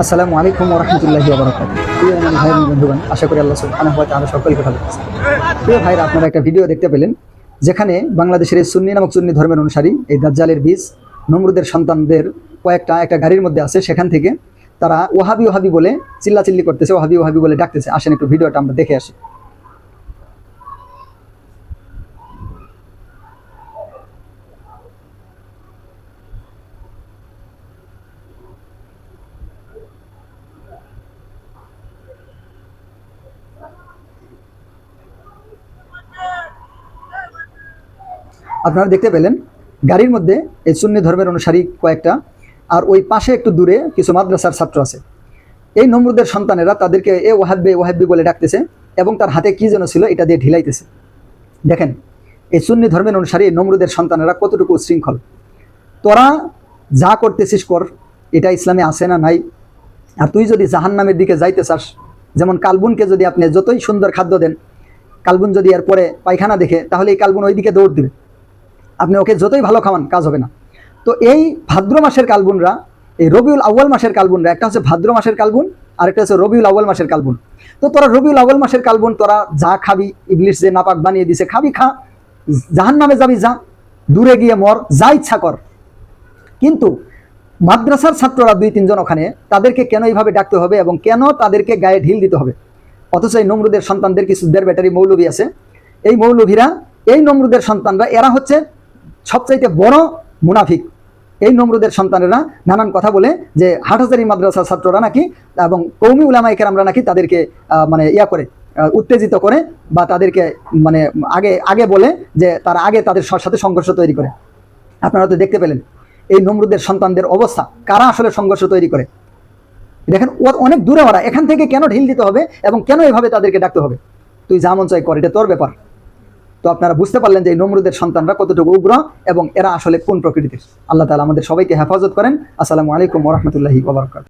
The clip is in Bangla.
আসসালামু আলাইকুম রহমতুল্লাহি ওবরাকাত প্রিয় ভাই বন্ধুগণ, আশা করি আল্লাহ সুবহানাহু ওয়া তাআলা সকলকে ভালো রাখছে প্রিয় ভাইরা, আপনারা একটা ভিডিও দেখতে পেলেন, যেখানে বাংলাদেশের এই সুন্নি নামক সুন্নি ধর্মের অনুসারী এই দাজ্জালের বীজ, নমরুদের সন্তানদের কয়েকটা, একটা গাড়ির মধ্যে আছে, সেখান থেকে তারা ওহাবি ওহাবি বলে চিল্লাচিল্লি করতেছে ওহাবি ওহাবি বলে ডাকতেছে। আসেন একটু ভিডিওটা আমরা দেখে আসি। আপনারা দেখতে পেলেন, গাড়ির মধ্যে এই সুন্নি ধর্মের অনুসারী কয়েকটা, আর ওই পাশে একটু দূরে কিছু মাদ্রাসার ছাত্র আছে। এই নমরুদের সন্তানেরা তাদেরকে এ ওহাব্বে ওহাব্বি বলে ডাকতেছে এবং তার হাতে কি যেন ছিল এটা দিয়ে ঢিলাইতেছে। দেখেন, এই সুন্নি ধর্মের অনুসারী নমরুদের সন্তানেরা কতটুকু উশৃঙ্খল তোরা যা করতেছিস কর, এটা ইসলামে আছে না নাই? আর তুই যদি জাহান্নামের দিকে যাইতে চাস, যেমন কালবুনকে যদি আপনি যতই সুন্দর খাদ্য দেন, কালবুন যদি এর পরে পায়খানা দেখে, তাহলে এই কালবুন ওই দিকে দৌড় দিবে। আপনি ওকে যতই ভালো খাওয়ান, কাজ হবে না। তো এই ভাদ্র মাসের কালবুনরা এই রবিউল আউ্য়াল মাসের কালবুনরা একটা হচ্ছে ভাদ্র মাসের কালবুন আর একটা হচ্ছে রবিউল আউ্য়াল মাসের কালবুন তো তোরা রবিউল আউ্য়াল মাসের কালবুন তোরা যা খাবি ইংলিশ যে নাপাক বানিয়ে দিছে, খাবি, খা। জাহান নামে যাবি, যা। দূরে গিয়ে মর, যা ইচ্ছা কর। কিন্তু মাদ্রাসার ছাত্ররা দুই, তিনজন ওখানে, তাদেরকে কেন এইভাবে ডাকতে হবে এবং কেন তাদেরকে গায়ে ঢিল দিতে হবে? অথচ এই নমরুদের সন্তানদের কিছু দেড় ব্যাটারি মৌলভী আছে। এই মৌলভীরা, এই নমরুদের সন্তানরা, এরা হচ্ছে সবচাইতে বড় মুনাফিক। এই নমরুদের সন্তানেরা নানান কথা বলে যে হাটহাজারি মাদ্রাসার ছাত্ররা নাকি এবং কৌমি উলামাইকের আমরা নাকি তাদেরকে মানে ইয়া করে উত্তেজিত করে বা তাদেরকে মানে আগে আগে বলে যে তারা আগে তাদের সাথে সংঘর্ষ তৈরি করে। আপনারা তো দেখতে পেলেন এই নমরুদের সন্তানদের অবস্থা, কারা আসলে সংঘর্ষ তৈরি করে? দেখেন, ও অনেক দূরে ওরা, এখান থেকে কেন ঢিল দিতে হবে এবং কেন এভাবে তাদেরকে ডাকতে হবে? তুই যা মন চাই কর, এটা তোর ব্যাপার। তো আপনারা বুঝতে পারলেন যে নমরুদের সন্তানরা কতটুকু উগ্র এবং এরা আসলে কোন প্রকৃতির। আল্লাহ তালা আমাদের সবাইকে হেফাজত করেন। আসসালামু আলাইকুম রহমতুল্লাহি ওবরকাত